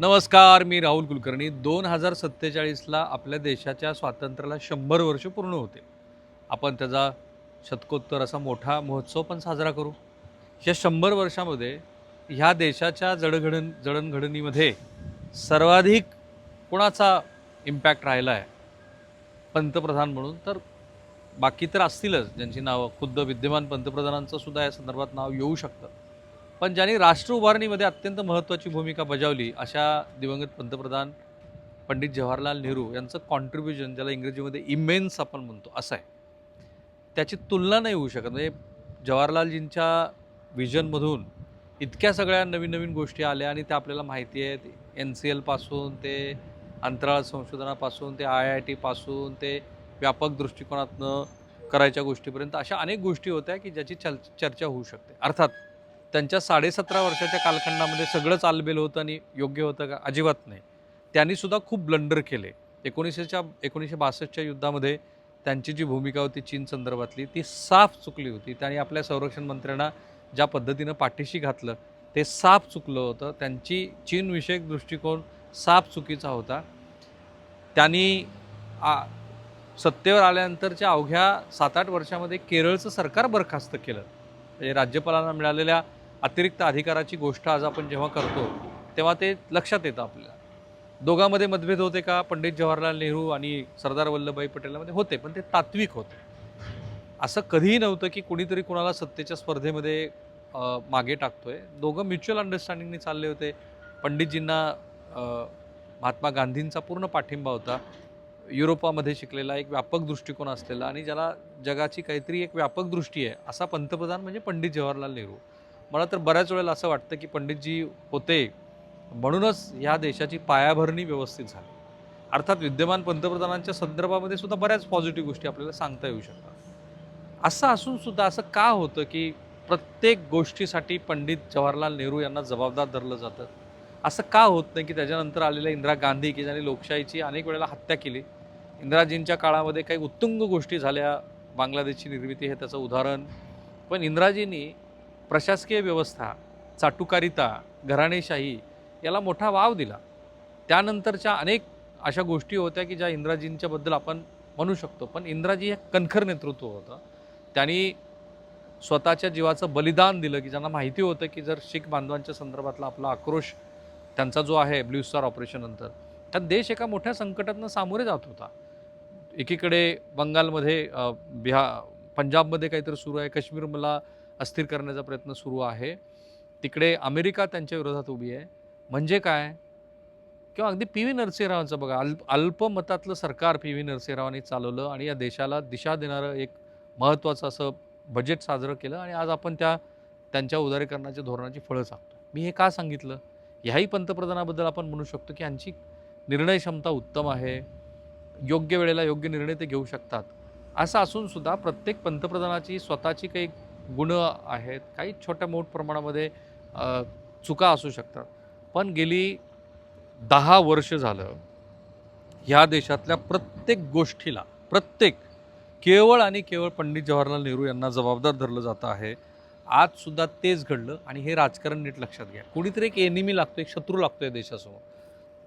नमस्कार मी राहुल कुलकर्णी. दोन हजार सत्तेचाळीसला आपल्या देशाच्या स्वातंत्र्याला शंभर वर्ष पूर्ण होते. आपण त्याचा शतकोत्तर असा मोठा महोत्सव पण साजरा करू. या शंभर वर्षामध्ये ह्या देशाच्या जडघडण जडणघडणीमध्ये सर्वाधिक कोणाचा इम्पॅक्ट राहिला आहे? पंतप्रधान म्हणून तर बाकी तर असतीलच. ज्यांची नावं खुद्द विद्यमान पंतप्रधानांचं सुद्धा या संदर्भात नाव येऊ शकतं. पण ज्यांनी राष्ट्र उभारणीमध्ये अत्यंत महत्त्वाची भूमिका बजावली अशा दिवंगत पंतप्रधान पंडित जवाहरलाल नेहरू यांचं कॉन्ट्रीब्युशन ज्याला इंग्रजीमध्ये इमेन्स आपण म्हणतो असं आहे. त्याची तुलना नाही होऊ शकत. म्हणजे जवाहरलालजींच्या विजनमधून इतक्या सगळ्या नवीन नवीन गोष्टी आल्या आणि त्या आपल्याला माहिती आहेत. एन सी एलपासून ते अंतराळ संशोधनापासून ते आय आय टीपासून ते व्यापक दृष्टिकोनातनं करायच्या गोष्टीपर्यंत अशा अनेक गोष्टी होत्या की ज्याची चल चर्चा होऊ शकते. अर्थात त्यांच्या साडेसतरा वर्षाच्या कालखंडामध्ये सगळंच आलबेल होतं आणि योग्य होतं का? अजिबात नाही. त्यांनी सुद्धा खूप ब्लंडर केले. एकोणीसशेच्या एकोणीसशे बासष्टच्या युद्धामध्ये त्यांची जी भूमिका होती चीन संदर्भातली ती साफ चुकली होती. त्यांनी आपल्या संरक्षण मंत्र्यांना ज्या पद्धतीनं पाठीशी घातलं ते साफ चुकलं होतं. त्यांची चीनविषयक दृष्टिकोन साफ चुकीचा होता. त्यांनी आ सत्तेवर आल्यानंतरच्या अवघ्या सात आठ वर्षामध्ये केरळचं सरकार बरखास्त केलं. म्हणजे राज्यपालांना मिळालेल्या अतिरिक्त अधिकाराची गोष्ट आज आपण जेव्हा करतो तेव्हा ते लक्षात येतं आपल्याला. दोघांमध्ये मतभेद होते का? पंडित जवाहरलाल नेहरू आणि सरदार वल्लभभाई पटेलमध्ये होते पण ते तात्विक होते. असं कधीही नव्हतं की कुणीतरी कुणाला सत्तेच्या स्पर्धेमध्ये मागे टाकतोय. दोघं म्युच्युअल अंडरस्टँडिंगने चालले होते. पंडितजींना महात्मा गांधींचा पूर्ण पाठिंबा होता. युरोपामध्ये शिकलेला एक व्यापक दृष्टिकोन असलेला आणि ज्याला जगाची काहीतरी एक व्यापक दृष्टी आहे असा पंतप्रधान म्हणजे पंडित जवाहरलाल नेहरू. मला तर बऱ्याच वेळेला असं वाटतं की पंडितजी होते म्हणूनच ह्या देशाची पायाभरणी व्यवस्थित झाली. अर्थात विद्यमान पंतप्रधानांच्या संदर्भामध्ये सुद्धा बऱ्याच पॉझिटिव्ह गोष्टी आपल्याला सांगता येऊ शकतात. असं असून सुद्धा असं का होतं की प्रत्येक गोष्टीसाठी पंडित जवाहरलाल नेहरू यांना जबाबदार धरलं जातं? असं का होत नाही की त्याच्यानंतर आलेल्या इंदिरा गांधी की ज्यांनी लोकशाहीची अनेक वेळेला हत्या केली? इंदिराजींच्या काळामध्ये काही उत्तुंग गोष्टी झाल्या बांगलादेशची निर्मिती हे त्याचं उदाहरण. पण इंदिराजींनी प्रशासकीय व्यवस्था चाटुकारिता घराणेशाही याला मोठा वाव दिला. त्यानंतरच्या अनेक अशा गोष्टी होत्या की ज्या इंद्राजींच्याबद्दल आपण म्हणू शकतो. पण इंद्राजी हे कणखर नेतृत्व होतं. त्यांनी स्वतःच्या जीवाचं बलिदान दिलं की ज्यांना माहिती होतं की जर शीख बांधवांच्या संदर्भातला आपला आक्रोश त्यांचा जो आहे ब्ल्यू स्टार ऑपरेशननंतर तर देश एका मोठ्या संकटातनं सामोरे जात होता. एकीकडे बंगालमध्ये अ, बिहा पंजाबमध्ये काहीतरी सुरू आहे काश्मीरला अस्थिर करण्याचा प्रयत्न सुरू आहे. तिकडे अमेरिका त्यांच्या विरोधात उभी आहे. म्हणजे काय? किंवा अगदी पी व्ही नरसिंहरावांचं बघा अल्प अल्पमतातलं सरकार पी व्ही नरसिंहरावांनी चालवलं आणि या देशाला दिशा देणारं एक महत्त्वाचं असं बजेट साजरं केलं आणि आज आपण त्या त्यांच्या उदारीकरणाच्या धोरणाची फळं चाकतो मी हे का सांगितलं? ह्याही पंतप्रधानाबद्दल आपण म्हणू शकतो की यांची निर्णय क्षमता उत्तम आहे. योग्य वेळेला योग्य निर्णय ते घेऊ शकतात. असं असूनसुद्धा प्रत्येक पंतप्रधानाची स्वतःची काही गुण आहेत. काही छोट्या मोठ प्रमाणामध्ये चुका असू शकतात. पण गेली दहा वर्ष झालं ह्या देशातल्या प्रत्येक गोष्टीला प्रत्येक केवळ आणि केवळ पंडित जवाहरलाल नेहरू यांना जबाबदार धरलं जातं आहे. आजसुद्धा तेच घडलं आणि हे राजकारण नीट लक्षात घ्या. कुणीतरी एक एनिमी लागतो एक शत्रू लागतो या देशासमोर.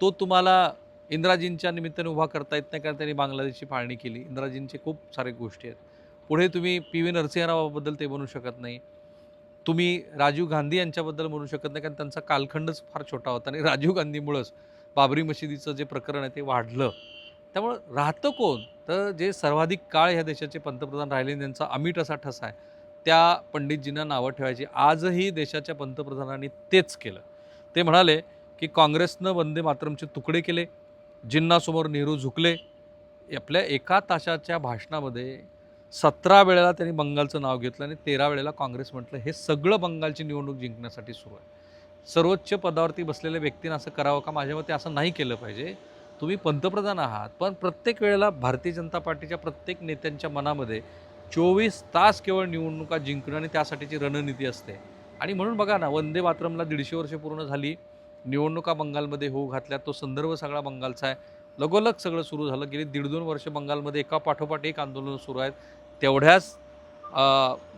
तो तुम्हाला इंदिराजींच्या निमित्ताने उभा करता येत नाही कारण त्यांनी बांगलादेशची फाळणी केली. इंदिराजींचे खूप सारे गोष्टी आहेत. पुढे तुम्ही पी व्ही नरसिंहरावाबद्दल ते म्हणू शकत नाही. तुम्ही राजीव गांधी यांच्याबद्दल म्हणू शकत नाही कारण त्यांचा कालखंडच फार छोटा होता आणि राजीव गांधीमुळंच बाबरी मशिदीचं जे प्रकरण आहे ते वाढलं. त्यामुळं राहतं कोण? तर जे सर्वाधिक काळ ह्या देशाचे पंतप्रधान राहिले त्यांचा अमीट असा ठसा आहे. त्या पंडितजींना नावं ठेवायची. आजही देशाच्या पंतप्रधानांनी तेच केलं. ते म्हणाले की काँग्रेसनं वंदे मातरमचे तुकडे केले जिन्नासमोर नेहरू झुकले. आपल्या एका तासाच्या भाषणामध्ये सतरा वेळेला त्यांनी बंगालचं नाव घेतलं आणि तेरा वेळेला काँग्रेस म्हटलं हे सगळं बंगालची निवडणूक जिंकण्यासाठी सुरू आहे. सर्वोच्च पदावरती बसलेल्या व्यक्तीनं असं करावं का? माझ्या मते असं नाही केलं पाहिजे. तुम्ही पंतप्रधान आहात पण प्रत्येक वेळेला भारतीय जनता पार्टीच्या प्रत्येक नेत्यांच्या मनामध्ये चोवीस तास केवळ निवडणुका जिंकणं आणि त्यासाठीची रणनीती असते. आणि म्हणून बघा ना वंदे मातरमला दीडशे वर्ष पूर्ण झाली. निवडणुका बंगालमध्ये होऊ घातल्या तो संदर्भ सगळा बंगालचा आहे. लगोलग सगळं सुरू झालं. गेली दीड दोन वर्ष बंगालमध्ये एका पाठोपाठ एक आंदोलन सुरू आहेत. तेवढ्याच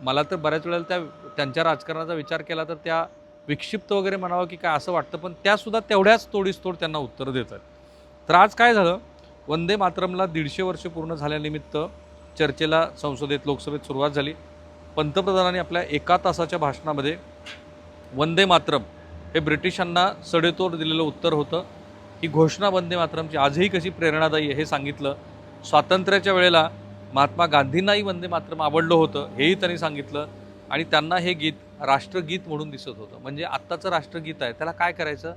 मला तर बऱ्याच वेळेला त्या त्यांच्या राजकारणाचा विचार केला तर त्या विक्षिप्त वगैरे म्हणावं की काय असं वाटतं पण त्यासुद्धा तेवढ्याच तोडीसतोड त्यांना उत्तर देतात तर आज काय झालं? वंदे मातरमला दीडशे वर्ष पूर्ण झाल्यानिमित्त चर्चेला संसदेत लोकसभेत सुरुवात झाली. पंतप्रधानांनी आपल्या एका तासाच्या भाषणामध्ये वंदे मातरम हे ब्रिटिशांना सडेतोड दिलेलं उत्तर होतं. ही घोषणा वंदे मातरमची आजही कशी प्रेरणादायी आहे हे सांगितलं. स्वातंत्र्याच्या वेळेला महात्मा गांधींनाही वंदे मातरम आवडलं होतं हेही त्यांनी सांगितलं. आणि त्यांना हे गीत राष्ट्रगीत म्हणून दिसत होतं. म्हणजे आत्ताचं राष्ट्रगीत आहे. त्याला काय करायचं?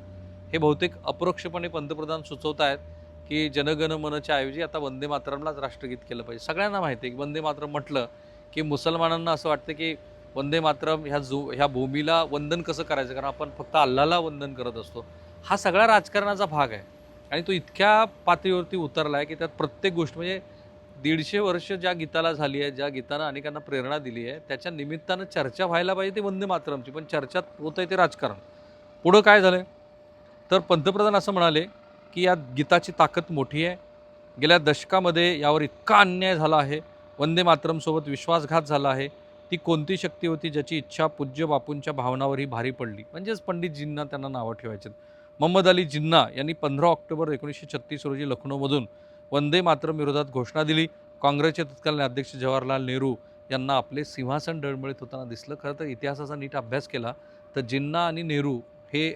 हे बहुतेक अपरोक्षपणे पंतप्रधान सुचवत आहेत की जनगण मनच्या ऐवजी आता वंदे मातरमलाच राष्ट्रगीत केलं पाहिजे. सगळ्यांना माहिती आहे की वंदे मातरम म्हटलं की मुसलमानांना असं वाटतं की वंदे मातरम ह्या जु ह्या भूमीला वंदन कसं करायचं? कारण आपण फक्त अल्लाला वंदन करत असतो. हा सगळा राजकारणाचा भाग आहे. आणि तो इतक्या पातळीवरती उतरला आहे की त्यात प्रत्येक गोष्ट म्हणजे दीडशे वर्ष ज्या गीताला झाली आहे ज्या गीतानं अनेकांना प्रेरणा दिली आहे त्याच्या निमित्तानं चर्चा व्हायला पाहिजे ती वंदे मातरमची पण चर्चात होत आहे ते राजकारण. पुढं काय झालं तर पंतप्रधान असं म्हणाले की या गीताची ताकद मोठी आहे. गेल्या दशकामध्ये यावर इतका अन्याय झाला आहे. वंदे मातरमसोबत विश्वासघात झाला आहे. ती कोणती शक्ती होती ज्याची इच्छा पूज्य बापूंच्या भावनावरही भारी पडली? म्हणजेच पंडितजींना त्यांना नावं ठेवायचे मोहम्मद अली जिन्ना यांनी पंधरा ऑक्टोबर एकोणीसशे छत्तीस रोजी लखनौमधून वंदे मातरम विरोधात घोषणा दिली. काँग्रेसचे तत्कालीन अध्यक्ष जवाहरलाल नेहरू यांना आपले सिंहासन डळमळीत होताना दिसलं. खरं तर इतिहासाचा नीट अभ्यास केला तर जिन्ना आणि नेहरू हे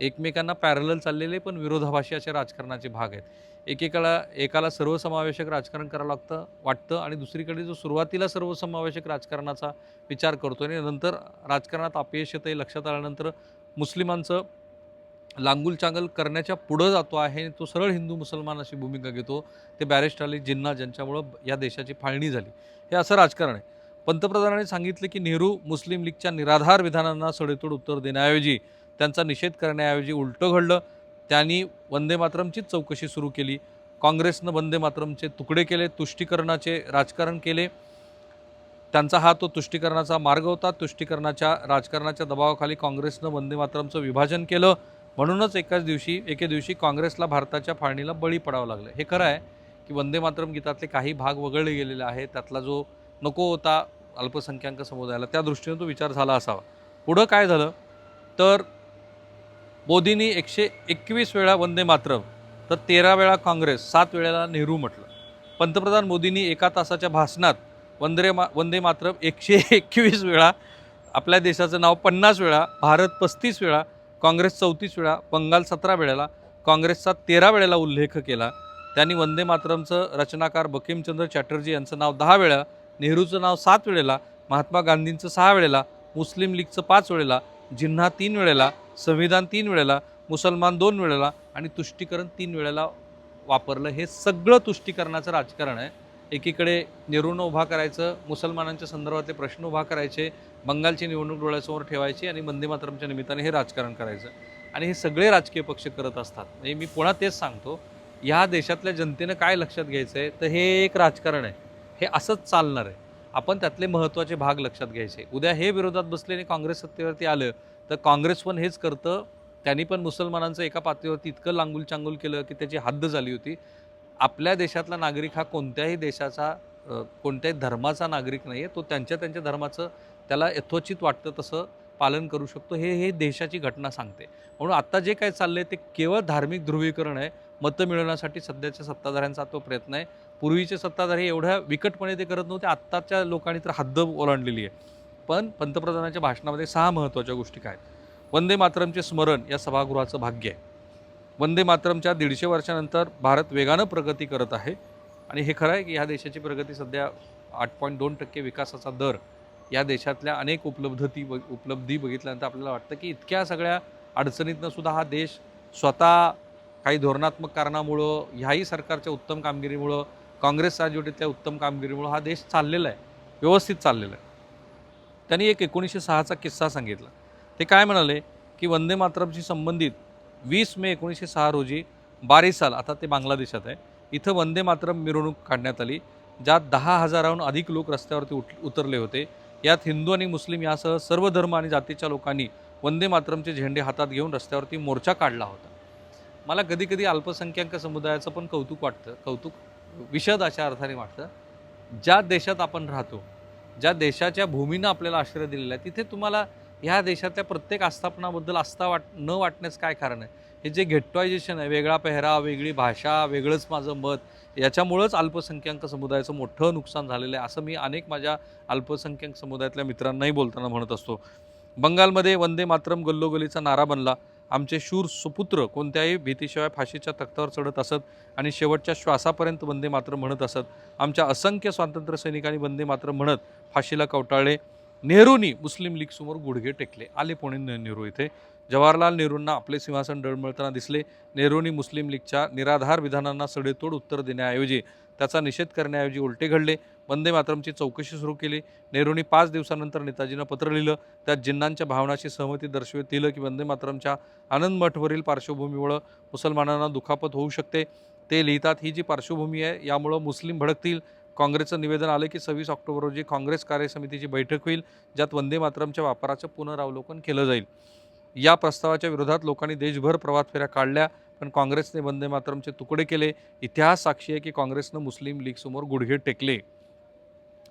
एकमेकांना पॅरलल चाललेले पण विरोधाभाषी असे राजकारणाचे भाग आहेत. एकेकाला एकाला सर्वसमावेशक राजकारण करावं लागतं वाटतं आणि दुसरीकडे जो सुरुवातीला सर्वसमावेशक राजकारणाचा विचार करतो आणि नंतर राजकारणात अपयश येतं हे लक्षात आल्यानंतर मुस्लिमांचं चांगल करण्याच्या पुढं जातो आहे. तो सरळ हिंदू मुसलमान अशी भूमिका घेतो. ते बॅरिस्टर अली जिन्ना ज्यांच्यामुळं या देशाची फाळणी झाली. हे असं राजकारण आहे. पंतप्रधानांनी सांगितलं की नेहरू मुस्लिम लीगच्या निराधार विधानांना सडेतोड उत्तर देण्याऐवजी त्यांचा निषेध करण्याऐवजी उलटं घडलं. त्यांनी वंदे मातरमचीच चौकशी सुरू केली. काँग्रेसनं वंदे मातरमचे तुकडे केले तुष्टीकरणाचे राजकारण केले. त्यांचा हा तो तुष्टीकरणाचा मार्ग होता. तुष्टीकरणाच्या राजकारणाच्या दबावाखाली काँग्रेसनं वंदे मातरमचं विभाजन केलं. म्हणूनच एकाच दिवशी एके दिवशी काँग्रेसला भारताच्या फाळणीला बळी पडावं लागलं. हे खरं आहे की वंदे मातरम गीतातले काही भाग वगळले गेलेले आहेत. त्यातला जो नको होता अल्पसंख्याक समुदायाला त्या दृष्टीने तो विचार झाला असावा. पुढं काय झालं? तर मोदींनी एकशे एकवीस वेळा वंदे मातरम तर तेरा वेळा काँग्रेस सात वेळेला नेहरू म्हटलं. पंतप्रधान मोदींनी एका तासाच्या भाषणात वंदे मा वंदे मातरम एकशे एकवीस वेळा आपल्या देशाचं नाव पन्नास वेळा भारत पस्तीस वेळा काँग्रेस चौतीस वेळा बंगाल सतरा वेळेला काँग्रेसचा तेरा वेळेला उल्लेख केला. त्यांनी वंदे मातरमचं रचनाकार बकीमचंद्र चॅटर्जी यांचं नाव दहा वेळा नेहरूचं नाव सात वेळेला महात्मा गांधींचं सहा वेळेला मुस्लिम लीगचं पाच वेळेला जिन्हा तीन वेळेला संविधान तीन वेळेला मुसलमान दोन वेळेला आणि तुष्टीकरण तीन वेळेला वापरलं. हे सगळं तुष्टीकरणाचं राजकारण आहे. एकीकडे नेहरूनं उभा करायचं मुसलमानांच्या संदर्भातले प्रश्न उभा करायचे बंगालची निवडणूक डोळ्यासमोर ठेवायची आणि वंदे मातरमच्या निमित्ताने हे राजकारण करायचं. आणि हे सगळे राजकीय पक्ष करत असतात. म्हणजे मी पुन्हा तेच सांगतो ह्या देशातल्या जनतेनं काय लक्षात घ्यायचं आहे तर हे एक राजकारण आहे. हे असंच चालणार आहे. आपण त्यातले महत्त्वाचे भाग लक्षात घ्यायचे. उद्या हे विरोधात बसले आणि काँग्रेस सत्तेवरती आलं तर काँग्रेस पण हेच करतं. त्यांनी पण मुसलमानांचं एका पातळीवरती इतकं लांगुलचांगुल केलं की त्याची हद्द झाली होती. आपल्या देशातला नागरिक हा कोणत्याही देशाचा कोणत्याही धर्माचा नागरिक नाही आहे तो त्यांच्या त्यांच्या धर्माचं त्याला यथोचित वाटतं तसं पालन करू शकतो. हे हे देशाची घटना सांगते. म्हणून आत्ता जे काय चाललं आहे ते केवळ धार्मिक ध्रुवीकरण आहे. मतं मिळवण्यासाठी सध्याच्या सत्ताधाऱ्यांचा तो प्रयत्न आहे. पूर्वीचे सत्ताधारी एवढ्या विकटपणे ते करत नव्हते. आत्ताच्या लोकांनी तर हद्द ओलांडलेली आहे. पण पंतप्रधानांच्या भाषणामध्ये सहा महत्त्वाच्या गोष्टी काय आहेत? वंदे मातरमचे स्मरण या सभागृहाचं भाग्य आहे. वंदे मातरमच्या दीडशे वर्षानंतर भारत वेगानं प्रगती करत आहे. आणि हे खरं आहे की ह्या देशाची प्रगती सध्या आठ पॉईंट दोन टक्के विकासाचा दर या देशातल्या अनेक उपलब्धती ब उपलब्धी बघितल्यानंतर आपल्याला वाटतं की इतक्या सगळ्या अडचणीतनं सुद्धा हा देश स्वतः काही धोरणात्मक कारणामुळं ह्याही सरकारच्या उत्तम कामगिरीमुळं काँग्रेस राजवटीतल्या उत्तम कामगिरीमुळं हा देश चाललेला आहे व्यवस्थित चाललेला आहे. त्यांनी एक एकोणीसशे सहाचा किस्सा सांगितला. ते काय म्हणाले? की वंदे मातरमशी संबंधित वीस मे एकोणीसशे सहा रोजी बारिसाल आता ते बांगलादेशात आहे इथं वंदे मातरम मिरवणूक काढण्यात आली ज्यात दहा हजाराहून अधिक लोक रस्त्यावरती उठ उतरले होते. यात हिंदू आणि मुस्लिम यासह सर्व धर्म आणि जातीच्या लोकांनी वंदे मातरमचे झेंडे हातात घेऊन रस्त्यावरती मोर्चा काढला होता. मला कधी कधी अल्पसंख्याक समुदायाचं पण कौतुक वाटतं कौतुक विशद अशा अर्थाने वाटतं ज्या देशात आपण राहतो ज्या देशाच्या भूमीनं आपल्याला आश्रय दिलेला आहे तिथे तुम्हाला ह्या देशातल्या प्रत्येक आस्थापनाबद्दल आस्था वाट न वाटण्याचं काय कारण आहे? हे जे गेट्टॉयझेशन आहे वेगळा पेहरा वेगळी भाषा वेगळंच माझं मत याच्यामुळंच अल्पसंख्याक समुदायाचं मोठं नुकसान झालेलं आहे असं मी अनेक माझ्या अल्पसंख्याक समुदायातल्या मित्रांनाही बोलताना म्हणत असतो. बंगालमध्ये वंदे मातरम गल्लोगलीचा नारा बनला. आमचे शूर सुपुत्र कोणत्याही भीतीशिवाय फाशीच्या तख्तावर चढत असत आणि शेवटच्या श्वासापर्यंत वंदे मातरम म्हणत असत. आमच्या असंख्य स्वातंत्र्य सैनिकांनी वंदे मातरम म्हणत फाशीला कवटाळले. नेहरूंनी मुस्लिम लीगसमोर गुडघे टेकले. आले पुणे नेहरू इथे. जवाहरलाल नेहरूंना आपले सिंहासन डळमळताना दिसले. नेहरूंनी मुस्लिम लीगच्या निराधार विधानांना सडेतोड उत्तर देण्याऐवजी त्याचा निषेध करण्याऐवजी उलटे घडले. वंदे मातरमची चौकशी सुरू केली. नेहरूंनी पाच दिवसानंतर नेताजींना पत्र लिहिलं. त्यात जिन्नांच्या भावनाशी सहमती दर्शवत दिलं की वंदे मातरमच्या आनंद मठवरील पार्श्वभूमीमुळं मुसलमानांना दुखापत होऊ शकते. ते लिहितात ही जी पार्श्वभूमी आहे यामुळं मुस्लिम भडकतील काँग्रेसचं निवेदन आलं की सव्वीस ऑक्टोबर रोजी काँग्रेस कार्यसमितीची बैठक होईल ज्यात वंदे मातरमच्या वापराचं पुनरावलोकन केलं जाईल. या प्रस्तावाच्या विरोधात लोकांनी देशभर प्रवास फेऱ्या काढल्या पण काँग्रेसने वंदे मातरमचे तुकडे केले. इतिहास साक्षी आहे की काँग्रेसनं मुस्लिम लीगसमोर गुडघे टेकले.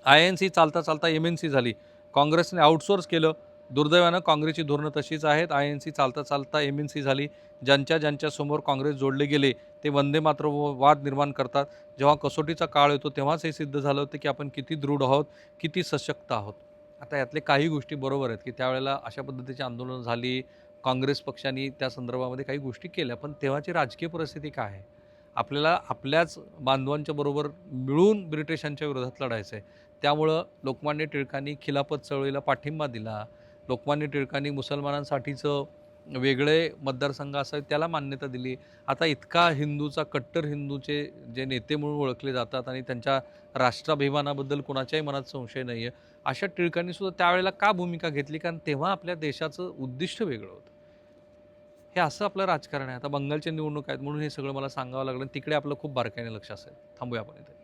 आय एन सी चालता चालता एम एन सी झाली. काँग्रेसने आउटसोर्स केलं. दुर्दैवानं काँग्रेसची धोरणं तशीच आहेत. आय एन सी चालता चालता एम एन सी झाली. ज्यांच्या ज्यांच्यासमोर काँग्रेस जोडले गेले ते वंदे मात्र वाद निर्माण करतात. जेव्हा कसोटीचा काळ येतो तेव्हाच हे सिद्ध झालं होतं की आपण किती दृढ आहोत किती सशक्त आहोत. आता यातले काही गोष्टी बरोबर आहेत की त्यावेळेला अशा पद्धतीची आंदोलनं झाली काँग्रेस पक्षाने त्या संदर्भामध्ये काही गोष्टी केल्या पण तेव्हाची राजकीय परिस्थिती काय आहे? आपल्याला आपल्याच बांधवांच्या बरोबर मिळून ब्रिटिशांच्या विरोधात लढायचं आहे त्यामुळं लोकमान्य टिळकांनी खिलाफत चळवळीला पाठिंबा दिला. लोकमान्य टिळकांनी मुसलमानांसाठीचं वेगळे मतदारसंघ असावे त्याला मान्यता दिली. आता इतका हिंदूचा कट्टर हिंदूचे जे नेते म्हणून ओळखले जातात आणि त्यांच्या राष्ट्राभिमानाबद्दल कोणाच्याही मनात संशय नाही आहे अशा टिळकांनी सुद्धा त्यावेळेला का भूमिका घेतली? कारण तेव्हा आपल्या देशाचं उद्दिष्ट वेगळं होतं. हे असं आपलं राजकारण आहे. आता बंगालच्या निवडणूक आहेत म्हणून हे सगळं मला सांगावं लागलं तिकडे आपलं खूप बारकाईने लक्ष असेल. थांबूया आपण इथे.